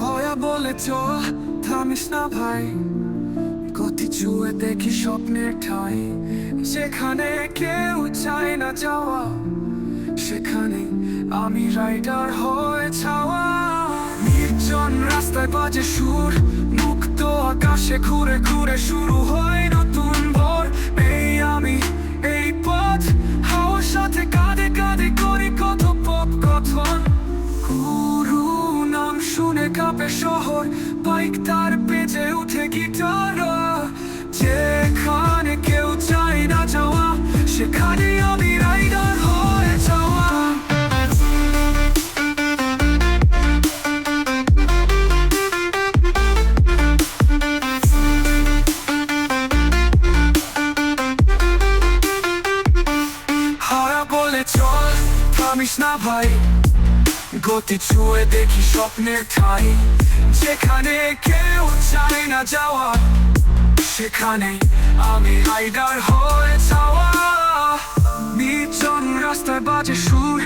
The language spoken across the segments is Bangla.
হয়া বলে চল থামিস না ভাই গতি চুয়ে দেখি স্বপ্নের ঠাই যেখানে কেউ চায় না যাওয়া সেখানে আমি রাইডার হয়ে ছাওয়া নির্জন রাস্তায় বাজে সুর মুক্ত আকাশে ঘুরে ঘুরে শুরু কাঁপে শহর বাইক তার বেজে উঠে গিটার যেখানে কেউ চায় না যাওয়া, সেখানে আমি রাইডার হয়ে হারা বলে চল, থামিস ভাই। গতি ছুঁয়ে দেখি স্বপ্নের ঠাই যেখানে কেউ চায় না যাওয়া, সেখানে আমি হাইডার হয়ে যাওয়া। নির্জন রাস্তায় বাজে সুর,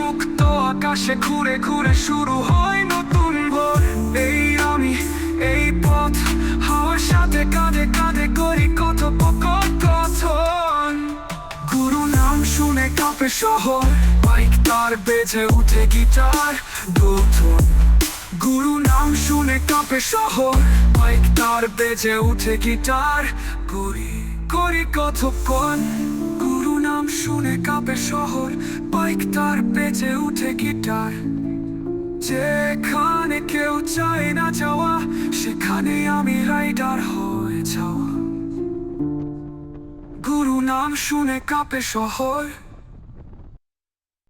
মুক্ত আকাশে ঘুরে ঘুরে শুরু হয় নতুন ভোর। এই আমি, এই পথ, হাওয়ার সাথে কাঁধে কাঁধে করি কত কথন গুরু নাম শুনে কাঁপে শহর তার বেজে উঠে গিটার দুধন গুরু নাম শুনে কাঁপে শহর। বাইক তার বেজে উঠে গিটার, করি করি কতক্ষণ। গুরু নাম শুনে কাঁপে শহর বাইক তার বেজে উঠে গিটার। যেখানে কেউ চায় না যাওয়া, সেখানে আমি রাইডার হয়ে যাওয়া। গুরু নাম শুনে কাঁপে শহর